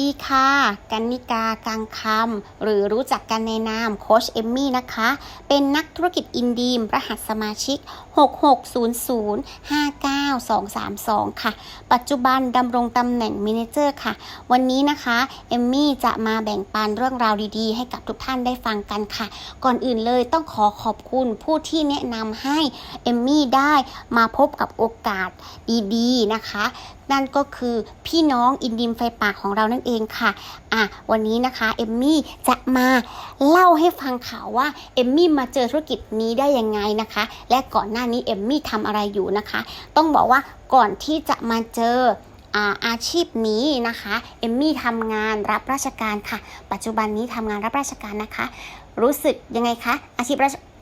ดีค่ะ กันนิกากังคำหรือรู้จักกันในนามโคชเอมมี่นะคะ เป็นนักธุรกิจอินดีม รหัสสมาชิก 660059232 ค่ะ ปัจจุบันดำรงตำแหน่งมินเจอร์ค่ะ วันนี้นะคะเอมมี่จะมาแบ่งปันเรื่องราวดีๆ ให้กับทุกท่านได้ฟังกันค่ะ ก่อนอื่นเลยต้องขอขอบคุณผู้ที่แนะนำให้เอมมี่ได้มาพบกับโอกาสดีๆนะคะ นั่นก็คือพี่น้องอินดิมไฟป่าของเรานั่นเองค่ะ อะ วันนี้นะคะเอมมี่จะมาเล่าให้ฟังข่าวว่าเอมมี่มาเจอธุรกิจนี้ได้ยังไงนะคะ และก่อนหน้านี้เอมมี่ทำอะไรอยู่นะคะ ต้องบอกว่าก่อนที่จะมาเจออาชีพนี้นะคะเอมมี่ทำงานรับราชการค่ะ ปัจจุบันนี้ทำงานรับราชการนะคะ รู้สึกยังไงคะอาชีพ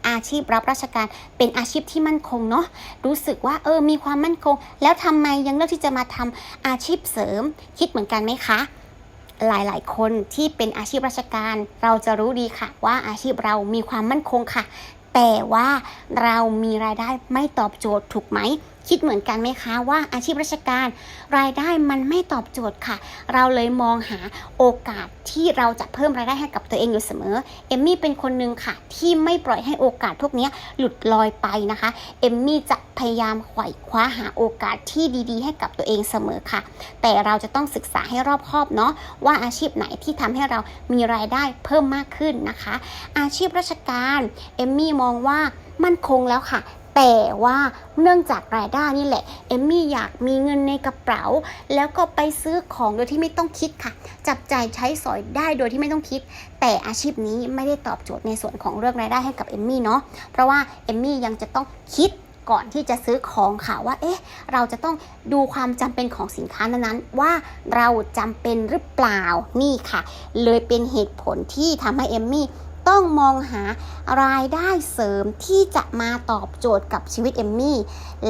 อาชีพรับราชการเป็นอาชีพที่มั่นคงเนาะรู้สึกว่าเออมีความมั่นคง แล้วทำไมยังเลือกที่จะมาทำอาชีพเสริม คิดเหมือนกันไหมคะหลาย ๆ คนที่เป็นอาชีพราชการ เราจะรู้ดีค่ะ ว่าอาชีพเรามีความมั่นคงค่ะ แต่ว่าเรามีรายได้ไม่ตอบโจทย์ถูกไหม คิดเหมือนกันไหมคะว่าอาชีพราชการรายได้มันไม่ตอบโจทย์ค่ะ เราเลยมองหาโอกาสที่เราจะเพิ่มรายได้ให้กับตัวเองอยู่เสมอเอมมี่เป็นคนหนึ่งค่ะ ที่ไม่ปล่อยให้โอกาสพวกนี้หลุดลอยไปนะคะเอมมี่จะพยายามไขว่คว้าหาโอกาสที่ดีๆ ให้กับตัวเองเสมอค่ะ แต่เราจะต้องศึกษาให้รอบคอบเนาะว่าอาชีพไหนที่ทำให้เรามีรายได้เพิ่มมากขึ้นนะคะ อาชีพราชการเอมมี่มองว่ามั่นคงแล้วค่ะ แต่ว่าเนื่องจากรายได้นี่แหละ เอมมี่อยากมีเงินในกระเป๋า แล้วก็ไปซื้อของโดยที่ไม่ต้องคิดค่ะ จับจ่ายใช้สอยได้โดยที่ไม่ต้องคิด แต่อาชีพนี้ไม่ได้ตอบโจทย์ในส่วนของเรื่องรายได้ให้กับเอมมี่เนาะเพราะว่าเอมมี่ยังจะต้องคิดก่อนที่จะซื้อของค่ะว่า เอ๊ะ เราจะต้องดูความจำเป็นของสินค้านั้นๆ ว่าเราจำเป็นหรือเปล่า นี่ค่ะ เลยเป็นเหตุผลที่ทำให้เอมมี่ ต้องมองหารายได้เสริมที่จะมาตอบโจทย์กับชีวิตเอมมี่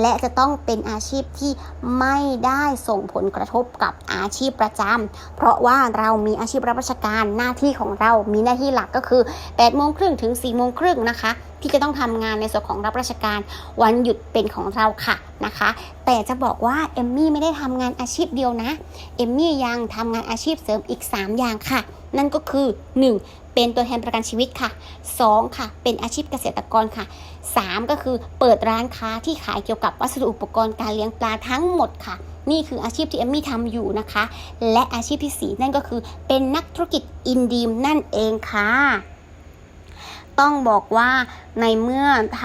และจะต้องเป็นอาชีพที่ไม่ได้ส่งผลกระทบกับอาชีพประจำเพราะว่าเรามีอาชีพรับราชการหน้าที่ของเรามีหน้าที่หลักก็คือ8โมงครึ่งถึง4โมงครึ่งนะคะที่จะต้องทำงานในส่วนของรับราชการวันหยุดเป็นของเราค่ะนะคะ แต่จะบอกว่าเอมมี่ไม่ได้ทำงานอาชีพเดียวนะเอมมี่ยังทำงานอาชีพเสริมอีก 3 อย่างค่ะ นั่นก็คือ 1. เป็นตัวแทนประกันชีวิตค่ะ 2. ค่ะ เป็นอาชีพเกษตรกรค่ะ 3. ก็คือเปิดร้านค้าที่ขายเกี่ยวกับวัสดุอุปกรณ์การเลี้ยงปลาทั้งหมดค่ะ นี่คืออาชีพที่เอมมี่ทำอยู่นะคะ และอาชีพที่ 4 นั่นก็คือเป็นนักธุรกิจอินดีมนั่นเองค่ะ ต้องบอกว่าในเมื่อท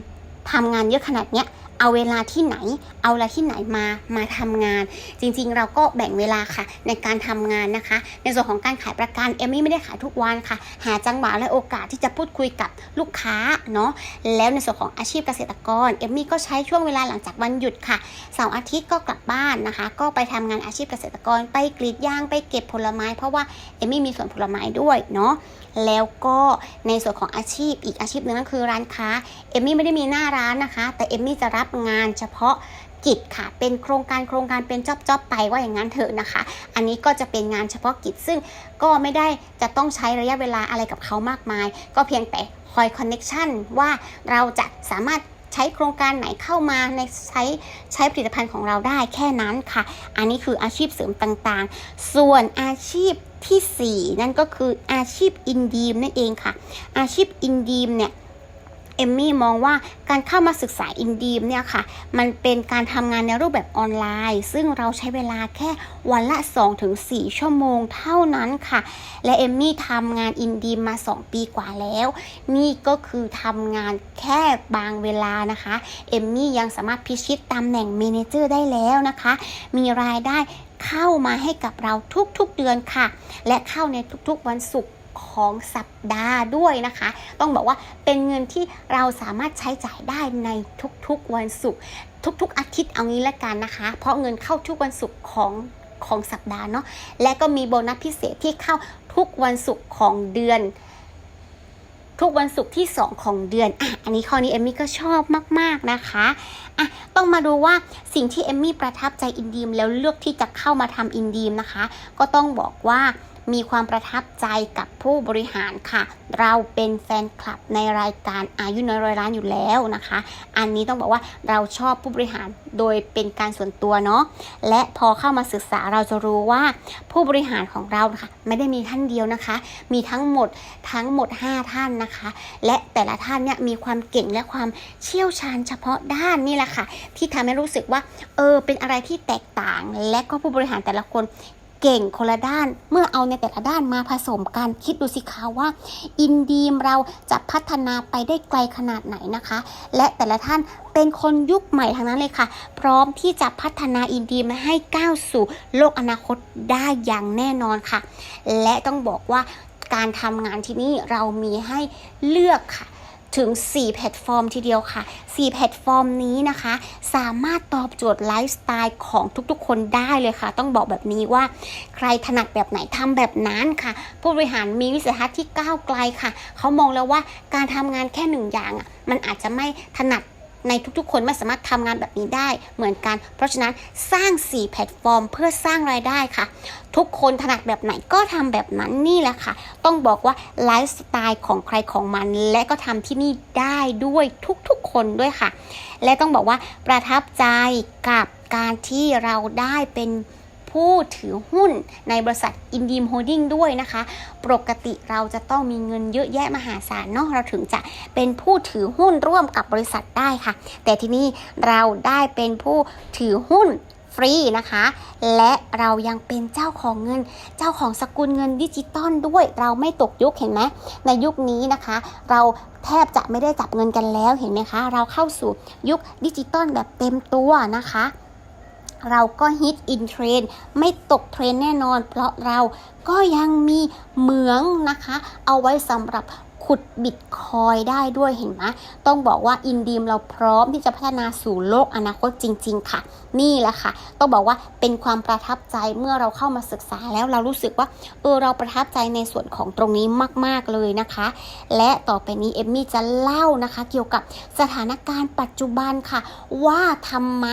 ำทำงานเยอะขนาดเนี้ย เอาเวลาที่ไหน เอาเวลาที่ไหนมามาทำงาน จริงๆ เราก็แบ่งเวลาค่ะ ในการทำงานนะคะ ในส่วนของการขายประกันเอมมี่ไม่ได้ขายทุกวันค่ะ หาจังหวะและโอกาสที่จะพูดคุยกับลูกค้าเนาะแล้วในส่วนของอาชีพเกษตรกรเอมมี่ก็ใช้ช่วงเวลาหลังจากวันหยุดค่ะเสาร์อาทิตย์ก็กลับบ้านนะคะ ก็ไปทำงานอาชีพเกษตรกรไปกรีดยางไปเก็บผลไม้ เพราะว่าเอมมี่มีสวนผลไม้ด้วยเนาะ แล้วก็ในส่วนของอาชีพอีกอาชีพหนึ่งก็คือร้านค้าเอมมี่ไม่ได้มีหน้าร้านนะคะ แต่เอมมี่จะรับงานเฉพาะกิจค่ะ เป็นโครงการโครงการเป็นจอบจอบไปว่าอย่างนั้นเถอะนะคะ อันนี้ก็จะเป็นงานเฉพาะกิจซึ่งก็ไม่ได้จะต้องใช้ระยะเวลาอะไรกับเขามากมาย ก็เพียงแต่คอยคอนเน็ชันว่าเราจะสามารถ ใช้โครงการไหนเข้ามาในใช้ใช้ผลิตภัณฑ์ของเราได้แค่นั้นค่ะ อันนี้คืออาชีพเสริมต่างๆ ส่วนอาชีพทีสี่4 นั่นก็คืออาชีพอินดีมนั่นเองค่ะ อาชีพอินดีมเนี่ย เอมมี่มองว่าการเข้ามาศึกษาอินดีมเนี่ยค่ะ มันเป็นการทำงานในรูปแบบออนไลน์ ซึ่งเราใช้เวลาแค่วันละ 2-4 ชั่วโมงเท่านั้นค่ะ และเอมมี่ทำงานอินดีมมา 2 ปีกว่าแล้ว นี่ก็คือทำงานแค่บางเวลานะคะ เอมมี่ยังสามารถพิชิตตำแหน่งเมนเจอร์ได้แล้วนะคะ มีรายได้เข้ามาให้กับเราทุกๆเดือนค่ะ และเข้าในทุกๆวันศุกร์ ของสัปดาห์ด้วยนะคะ ต้องบอกว่าเป็นเงินที่เราสามารถใช้จ่ายได้ในทุกๆวันศุกร์ทุกๆอาทิตย์เอางี้ละกันนะคะ เพราะเงินเข้าทุกวันศุกร์ของของสัปดาห์เนาะและก็มีโบนัสพิเศษที่เข้าทุกวันศุกร์ของเดือน ทุกวันศุกร์ที่ 2 ของเดือนอะอันนี้ข้อนี้เอมมี่ก็ชอบมากๆนะคะอะต้องมาดูว่าสิ่งที่เอมมี่ประทับใจอินดีมแล้วเลือกที่จะเข้ามาทำอินดีมนะคะ ก็ต้องบอกว่า มีความประทับใจกับผู้บริหารค่ะ เราเป็นแฟนคลับในรายการอายุน้อยร้อยล้านอยู่แล้วนะคะ อันนี้ต้องบอกว่าเราชอบผู้บริหารโดยเป็นการส่วนตัวเนาะและพอเข้ามาศึกษาเราจะรู้ว่าผู้บริหารของเราค่ะไม่ได้มีท่านเดียวนะคะ มีทั้งหมดทั้งหมด 5 ท่านนะคะ และแต่ละท่านเนี่ยมีความเก่งและความเชี่ยวชาญเฉพาะด้านนี่แหละค่ะ ที่ทำให้รู้สึกว่าเออเป็นอะไรที่แตกต่าง และก็ผู้บริหารแต่ละคน เก่งคนละด้าน เมื่อเอาในแต่ละด้านมาผสมกัน คิดดูสิคะว่า อินดีมเราจะพัฒนาไปได้ไกลขนาดไหนนะคะ และแต่ละท่านเป็นคนยุคใหม่ทั้งนั้นเลยค่ะ พร้อมที่จะพัฒนาอินดีมให้ก้าวสู่โลกอนาคตได้อย่างแน่นอนค่ะ และต้องบอกว่าการทำงานที่นี่เรามีให้เลือกค่ะ ถึง 4 แพลตฟอร์มทีเดียวค่ะ 4 แพลตฟอร์มนี้นะคะ สามารถตอบโจทย์ไลฟ์สไตล์ของทุกๆ คนได้เลยค่ะ ต้องบอกแบบนี้ว่า ใครถนัดแบบไหนทำแบบนั้นค่ะ ผู้บริหารมีวิสัยทัศน์ที่ก้าวไกลค่ะ เขามองแล้วว่าการทำงานแค่หนึ่งอย่างอะมันอาจจะไม่ถนัด ในทุกๆ คนไม่สามารถทำงานแบบนี้ได้เหมือนกัน เพราะฉะนั้นสร้าง 4 แพลตฟอร์ม เพื่อสร้างรายได้ค่ะ ทุกคนถนัดแบบไหนก็ทำแบบนั้นนี่แหละค่ะ ต้องบอกว่าไลฟ์สไตล์ของใครของมัน และก็ทำที่นี่ได้ด้วยทุกๆ คนด้วยค่ะ และต้องบอกว่าประทับใจกับการที่เราได้เป็น ผู้ถือหุ้นในบริษัทอินดีมโฮดดิ้งด้วยนะคะ ปกติเราจะต้องมีเงินเยอะแยะมหาศาลเนาะเราถึงจะเป็นผู้ถือหุ้นร่วมกับบริษัทได้ค่ะ แต่ที่นี่เราได้เป็นผู้ถือหุ้นฟรีนะคะ และเรายังเป็นเจ้าของเงิน เจ้าของสกุลเงินดิจิตอลด้วย เราไม่ตกยุคเห็นไหมในยุคนี้นะคะ เราแทบจะไม่ได้จับเงินกันแล้วเห็นไหมคะ เราเข้าสู่ยุคดิจิตอลแบบเต็มตัวนะคะ เราก็ฮิตอินเทรนไม่ตกเทรนแน่นอน เพราะเราก็ยังมีเหมืองนะคะ เอาไว้สำหรับขุดบิตคอยได้ด้วยเห็นไหมต้องบอกว่าอินดีมเราพร้อมที่จะพัฒนาสู่โลกอนาคตจริง ๆ ค่ะ นี่แหละค่ะ ต้องบอกว่าเป็นความประทับใจเมื่อเราเข้ามาศึกษาแล้วเรารู้สึกว่าเออเราประทับใจในส่วนของตรงนี้มาก ๆ เลยนะคะ และต่อไปนี้เอมมี่จะเล่านะคะ เกี่ยวกับสถานการณ์ปัจจุบันค่ะ ว่าทำไม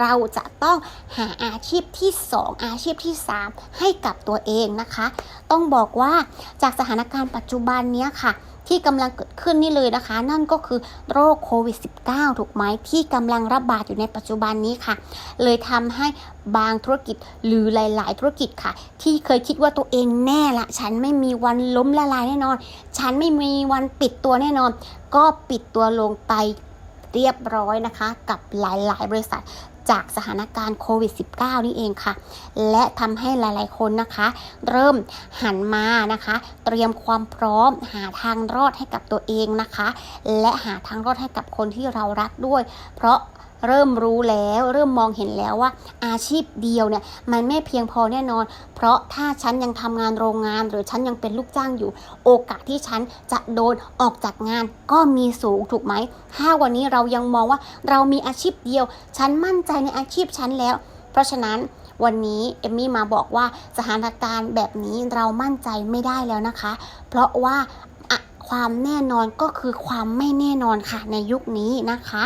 เราจะต้องหาอาชีพที่ 2 อาชีพที่ 3 ให้กับตัวเองนะคะ ต้องบอกว่าจากสถานการณ์ปัจจุบันนี้ค่ะที่กำลังเกิดขึ้นนี่เลยนะคะ นั่นก็คือโรคโควิด -19 ถูกไหมที่กำลังระบาดอยู่ในปัจจุบันนี้ค่ะ เลยทำให้บางธุรกิจหรือหลาย ๆ ธุรกิจค่ะ ที่เคยคิดว่าตัวเองแน่ละ ฉันไม่มีวันล้มละลายแน่นอน ฉันไม่มีวันปิดตัวแน่นอน ก็ปิดตัวลงไปเรียบร้อยนะคะ กับหลาย ๆ บริษัท จากสถานการณ์โควิด -19 นี่เองค่ะ และทำให้หลายๆคนนะคะ เริ่มหันมานะคะ เตรียมความพร้อมหาทางรอดให้กับตัวเองนะคะ และหาทางรอดให้กับคนที่เรารักด้วย เพราะ เริ่มรู้แล้ว เริ่มมองเห็นแล้วว่า อาชีพเดียวเนี่ยมันไม่เพียงพอแน่นอน เพราะถ้าฉันยังทำงานโรงงาน หรือฉันยังเป็นลูกจ้างอยู่ โอกาสที่ฉันจะโดนออกจากงานก็มีสูงถูกไหม ถ้าวันนี้เรายังมองว่าเรามีอาชีพเดียว ฉันมั่นใจในอาชีพฉันแล้ว เพราะฉะนั้นวันนี้เอมมี่มาบอกว่าสถานการณ์แบบนี้เรามั่นใจไม่ได้แล้วนะคะ เพราะว่าอะความแน่นอนก็คือความไม่แน่นอนค่ะในยุคนี้นะคะ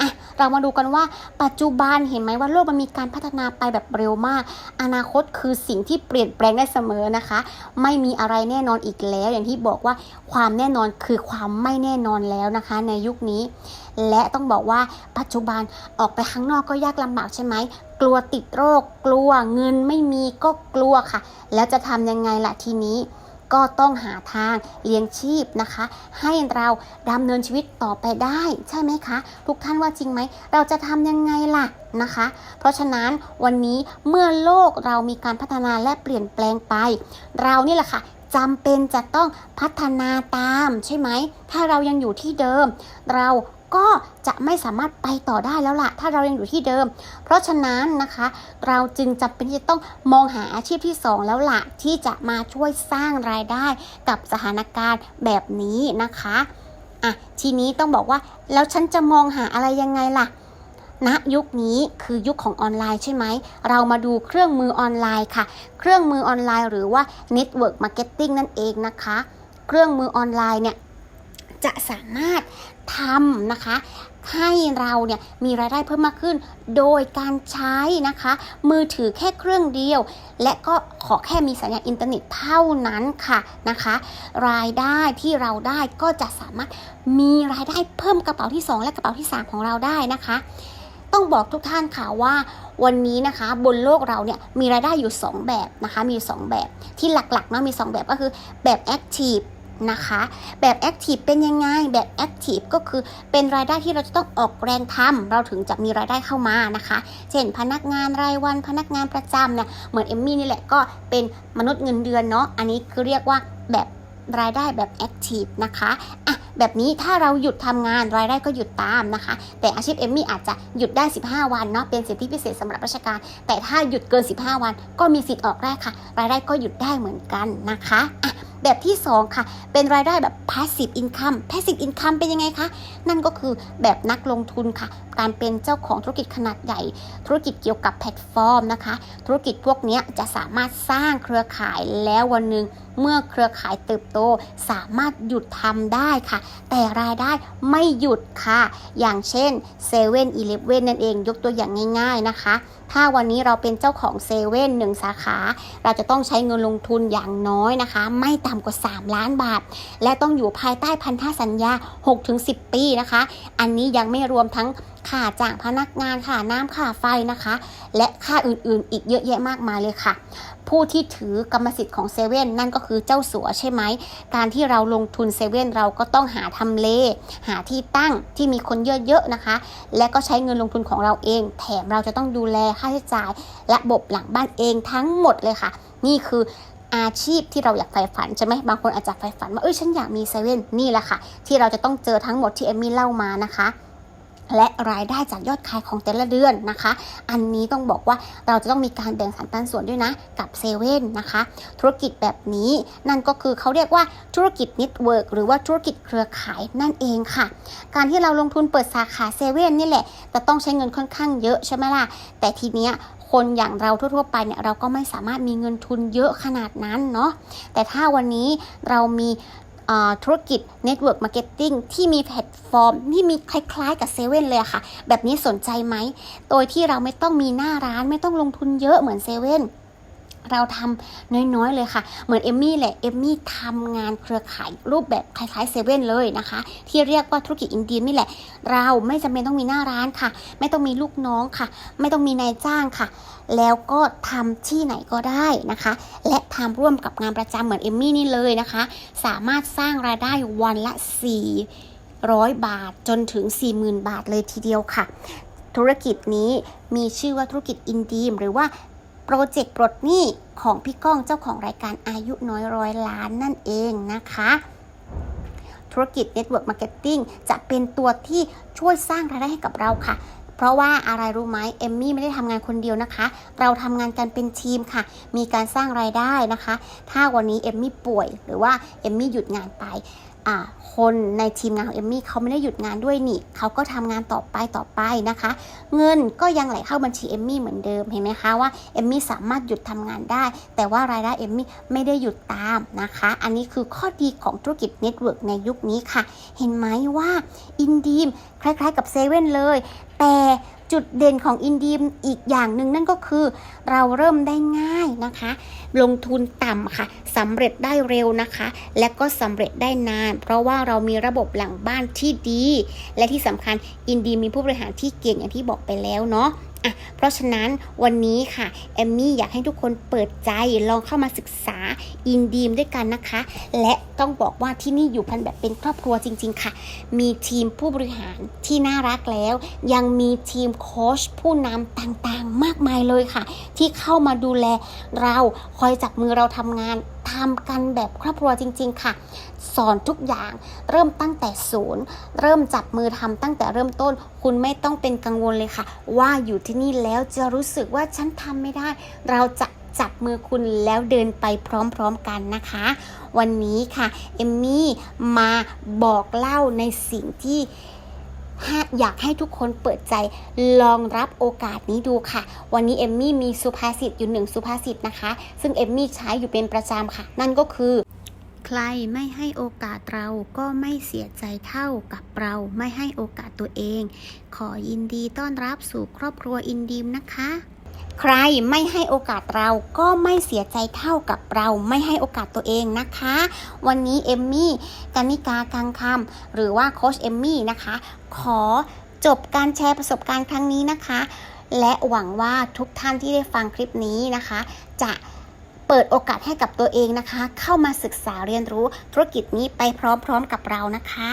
อะเรามาดูกันว่าปัจจุบันเห็นไหมว่าโลกมันมีการพัฒนาไปแบบเร็วมาก อนาคตคือสิ่งที่เปลี่ยนแปลงได้เสมอนะคะ ไม่มีอะไรแน่นอนอีกแล้ว อย่างที่บอกว่าความแน่นอนคือความไม่แน่นอนแล้วนะคะ ในยุคนี้ และต้องบอกว่าปัจจุบันออกไปข้างนอกก็ยากลำบากใช่ไหมกลัวติดโรค กลัวเงินไม่มีก็กลัวค่ะ แล้วจะทำยังไงล่ะทีนี้ ก็ต้องหาทางเลี้ยงชีพนะคะ ให้เราดำเนินชีวิตต่อไปได้ใช่ไหมคะ ทุกท่านว่าจริงไหม เราจะทำยังไงล่ะนะคะ เพราะฉะนั้นวันนี้เมื่อโลกเรามีการพัฒนาและเปลี่ยนแปลงไป เรานี่แหละค่ะจำเป็นจะต้องพัฒนาตามใช่ไหม ถ้าเรายังอยู่ที่เดิม เรา ก็จะไม่สามารถไปต่อได้แล้วล่ะ ถ้าเรายังอยู่ที่เดิม เพราะฉะนั้นนะคะ เราจึงจำเป็นที่จะต้องมองหาอาชีพที่ 2 แล้วล่ะ ที่จะมาช่วยสร้างรายได้กับสถานการณ์แบบนี้นะคะอะทีนี้ต้องบอกว่าแล้วฉันจะมองหาอะไรยังไงล่ะณยุคนี้คือยุคของออนไลน์ใช่ไหม เรามาดูเครื่องมือออนไลน์ค่ะ เครื่องมือออนไลน์หรือว่า Network Marketing นั่นเองนะคะ เครื่องมือออนไลน์เนี่ย จะสามารถทำนะคะ ให้เราเนี่ยมีรายได้เพิ่มมากขึ้น โดยการใช้นะคะ มือถือแค่เครื่องเดียว และก็ขอแค่มีสัญญาณอินเทอร์เน็ตเท่านั้นค่ะนะคะ รายได้ที่เราได้ก็จะสามารถมีรายได้เพิ่มกระเป๋าที่ 2 และกระเป๋าที่ 3 ของเราได้นะคะ ต้องบอกทุกท่านค่ะว่าวันนี้นะคะบนโลกเราเนี่ยมีรายได้อยู่ 2 แบบนะคะมีอยู่สองแบบที่หลักๆเนาะมี 2 แบบก็คือแบบแอคทีฟ นะคะ แบบแอคทีฟเป็นยังไง แบบแอคทีฟก็คือเป็นรายได้ที่เราจะต้องออกแรงทำเราถึงจะมีรายได้เข้ามานะคะ เช่น พนักงานรายวันพนักงานประจำเนี่ยเหมือนเอมมี่นี่แหละก็เป็นมนุษย์เงินเดือนเนาะอันนี้คือเรียกว่าแบบรายได้แบบแอคทีฟนะคะอะ แบบนี้ถ้าเราหยุดทำงานรายได้ก็หยุดตามนะคะ แต่อาชีพเอมมี่อาจจะหยุดได้ 15 วันเนาะเป็นสิทธิพิเศษสำหรับราชการ แต่ถ้าหยุดเกิน 15 วัน ก็มีสิทธิ์ออกได้ค่ะ รายได้ก็หยุดได้เหมือนกันนะคะอะแบบที่ 2 ค่ะ เป็นรายได้แบบ passive income passive income เป็นยังไงคะ นั่นก็คือแบบนักลงทุนค่ะ การเป็นเจ้าของธุรกิจขนาดใหญ่ ธุรกิจเกี่ยวกับแพลตฟอร์มนะคะ ธุรกิจพวกนี้จะสามารถสร้างเครือข่ายแล้ววันหนึ่งเมื่อเครือข่ายเติบโตสามารถหยุดทำได้ค่ะแต่รายได้ไม่หยุดค่ะ อย่างเช่น7 e เ e ่ e อนั่นเองยกตัวอย่างง่าย ๆนะคะ ถ้าวันนี้เราเป็นเจ้าของเซเว่นหนึ่งสาขา เราจะต้องใช้เงินลงทุนอย่างน้อยนะคะ ไม่ต่ำกว่า 3 ล้านบาท และต้องอยู่ภายใต้พันธสัญญา 6-10 ปีนะคะ อันนี้ยังไม่รวมทั้งค่าจ้างพนักงานค่าน้ำค่าไฟนะคะ และค่าอื่นๆ อีกเยอะแยะมากมายเลยค่ะ ผู้ที่ถือกรรมสิทธิ์ของเซเว่นนั่นก็คือเจ้าสัวใช่ไหม การที่เราลงทุนเซเว่นเราก็ต้องหาทำเล หาที่ตั้งที่มีคนเยอะๆนะคะ และก็ใช้เงินลงทุนของเราเอง แถมเราจะต้องดูแลค่าใช้จ่ายและระบบหลังบ้านเองทั้งหมดเลยค่ะ นี่คืออาชีพที่เราอยากใฝ่ฝันใช่ไหมบางคนอาจจะใฝ่ฝันว่าเอ้ยฉันอยากมีเซเว่นนี่แหละค่ะ ที่เราจะต้องเจอทั้งหมดที่เอมมี่เล่ามานะคะ และรายได้จากยอดขายของแต่ละเดือนนะคะ อันนี้ต้องบอกว่าเราจะต้องมีการแบ่งสรรปันส่วนด้วยนะกับเซเว่นนะคะ ธุรกิจแบบนี้นั่นก็คือเขาเรียกว่าธุรกิจเน็ตเวิร์กหรือว่าธุรกิจเครือข่ายนั่นเองค่ะ การที่เราลงทุนเปิดสาขาเซเว่นนี่แหละจะต้องใช้เงินค่อนข้างเยอะใช่ไหมล่ะ แต่ทีเนี้ยคนอย่างเราทั่วๆไปเนี่ยเราก็ไม่สามารถมีเงินทุนเยอะขนาดนั้นเนาะแต่ถ้าวันนี้เรามี ธุรกิจ Network Marketing ที่มีแพลตฟอร์ม ที่มีคล้ายๆกับเซเว่นเลยค่ะ แบบนี้สนใจไหม โดยที่เราไม่ต้องมีหน้าร้านไม่ต้องลงทุนเยอะเหมือนเซเว่น เราทำน้อยๆเลยค่ะ เหมือนเอมมี่แหละเอมมี่ทำงานเครือข่ายรูปแบบคล้ายๆเซเว่นเลยนะคะ ที่เรียกว่าธุรกิจอินเดียนี่แหละ เราไม่จำเป็นต้องมีหน้าร้านค่ะ ไม่ต้องมีลูกน้องค่ะ ไม่ต้องมีนายจ้างค่ะ แล้วก็ทำที่ไหนก็ได้นะคะ และทำร่วมกับงานประจำเหมือนเอมมี่นี่เลยนะคะ สามารถสร้างรายได้วันละ 400 บาทจนถึง 40,000 บาทเลยทีเดียวค่ะธุรกิจนี้มีชื่อว่าธุรกิจอินดีม หรือว่า โปรเจกต์ปลดหนี้ของพี่ก้องเจ้าของรายการอายุน้อยร้อยล้านนั่นเองนะคะธุรกิจ Network Marketing จะเป็นตัวที่ช่วยสร้างรายได้ให้กับเราค่ะ เพราะว่าอะไรรู้ไหมเอมมี่ไม่ได้ทำงานคนเดียวนะคะ เราทำงานกันเป็นทีมค่ะ มีการสร้างรายได้นะคะ ถ้าวันนี้เอมมี่ป่วยหรือว่าเอมมี่หยุดงานไป คนในทีมงานของเอมมี่เขาไม่ได้หยุดงานด้วยนี่เขาก็ทำงานต่อไปต่อไปนะคะ เงินก็ยังไหลเข้าบัญชีเอมมี่เหมือนเดิมเห็นไหมคะว่าเอมมี่สามารถหยุดทำงานได้ แต่ว่ารายได้เอมมี่ไม่ได้หยุดตามนะคะ อันนี้คือข้อดีของธุรกิจเน็ตเวิร์กในยุคนี้ค่ะ เห็นไหมว่าอินดีมคล้ายๆกับเซเว่นเลย แต่ จุดเด่นของอินดีมอีกอย่างหนึ่งนั่นก็คือ เราเริ่มได้ง่ายนะคะ ลงทุนต่ำค่ะสำเร็จได้เร็วนะคะ และก็สำเร็จได้นาน เพราะว่าเรามีระบบหลังบ้านที่ดี และที่สำคัญอินดีมีผู้บริหารที่เก่งอย่างที่บอกไปแล้วเนาะ อะเพราะฉะนั้นวันนี้ค่ะเอมมี่อยากให้ทุกคนเปิดใจลองเข้ามาศึกษาอินดีมด้วยกันนะคะ และต้องบอกว่าที่นี่อยู่กันแบบเป็นครอบครัวจริง ๆ ค่ะ มีทีมผู้บริหารที่น่ารักแล้ว ยังมีทีมโค้ชผู้นำต่างๆ มากมายเลยค่ะ ที่เข้ามาดูแลเราคอยจับมือเราทำงาน ทำกันแบบครอบครัวจริง ๆ ค่ะ สอนทุกอย่างเริ่มตั้งแต่ศูนย์ เริ่มจับมือทำตั้งแต่เริ่มต้น คุณไม่ต้องเป็นกังวลเลยค่ะ ว่าอยู่ที่นี่แล้วจะรู้สึกว่าฉันทำไม่ได้ เราจะจับมือคุณแล้วเดินไปพร้อมๆกันนะคะ วันนี้ค่ะ เอมมี่มาบอกเล่าในสิ่งที่ อยากให้ทุกคนเปิดใจลองรับโอกาสนี้ดูค่ะ วันนี้เอมมี่มีสุภาษิตอยู่หนึ่งสุภาษิตนะคะ ซึ่งเอมมี่ใช้อยู่เป็นประจำค่ะ นั่นก็คือ ใครไม่ให้โอกาสเราก็ไม่เสียใจเท่ากับเราไม่ให้โอกาสตัวเอง ขอยินดีต้อนรับสู่ครอบครัวอินดีมนะคะ ใครไม่ให้โอกาสเราก็ไม่เสียใจเท่ากับเราไม่ให้โอกาสตัวเองนะคะ วันนี้เอมมี่กานิกากังคำหรือว่าโคชเอมมี่นะคะ ขอจบการแชร์ประสบการณ์ครั้งนี้นะคะ และหวังว่าทุกท่านที่ได้ฟังคลิปนี้นะคะ จะเปิดโอกาสให้กับตัวเองนะคะ เข้ามาศึกษาเรียนรู้ธุรกิจนี้ไปพร้อมๆกับเรานะคะ